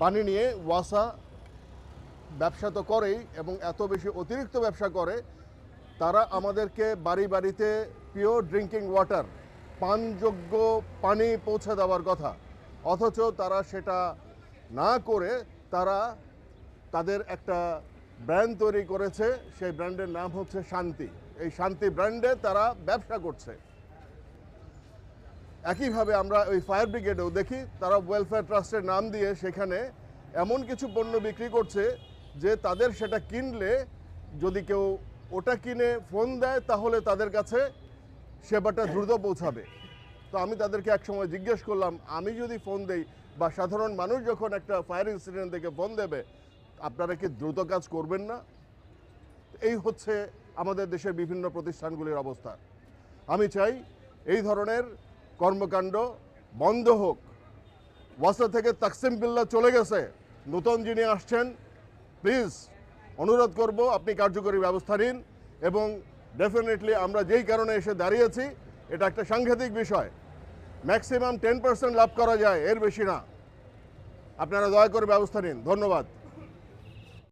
পানি নিয়ে ওয়াসা ব্যবসা তো করেই এবং এত বেশি অতিরিক্ত ব্যবসা করে, তারা আমাদেরকে বাড়ি বাড়িতে পিওর ড্রিঙ্কিং ওয়াটার পানযোগ্য পানি পৌঁছে দেওয়ার কথা। অথচ তারা সেটা না করে তারা তাদের একটা ব্র্যান্ড তৈরি করেছে, সেই ব্র্যান্ডের নাম হচ্ছে শান্তি। এই শান্তি ব্র্যান্ডে তারা ব্যবসা করছে। একইভাবে আমরা ওই ফায়ার ব্রিগেডেও দেখি তারা ওয়েলফেয়ার ট্রাস্টের নাম দিয়ে সেখানে এমন কিছু পণ্য বিক্রি করছে যে তাদের সেটা কিনলে যদি কেউ ওটা কিনে ফোন দেয় তাহলে তাদের কাছে সেবাটা দ্রুত পৌঁছাবে। তো আমি তাদেরকে একসময় জিজ্ঞেস করলাম, আমি যদি ফোন দেই বা সাধারণ মানুষ যখন একটা ফায়ার ইনসিডেন্ট থেকে ফোন দেবে, আপনারা কি দ্রুত কাজ করবেন না? এই হচ্ছে আমাদের দেশের বিভিন্ন প্রতিষ্ঠানগুলির অবস্থা। আমি চাই এই ধরনের কর্মকাণ্ড বন্ধ হোক। ওয়াসা থেকে তাকসিম বিল্লা চলে গেছে। নতুন যিনি আসছেন প্লিজ অনুরোধ করব আপনি কার্যকরী ব্যবস্থা নিন এবং ডেফিনেটলি আমরা যেই কারণে এসে দাঁড়িয়েছি, এটা একটা সাংঘাতিক বিষয়। ম্যাক্সিমাম টেন পার্সেন্ট লাভ করা যায়, এর বেশি না। আপনারা দয়া করে ব্যবস্থা নিন। ধন্যবাদ।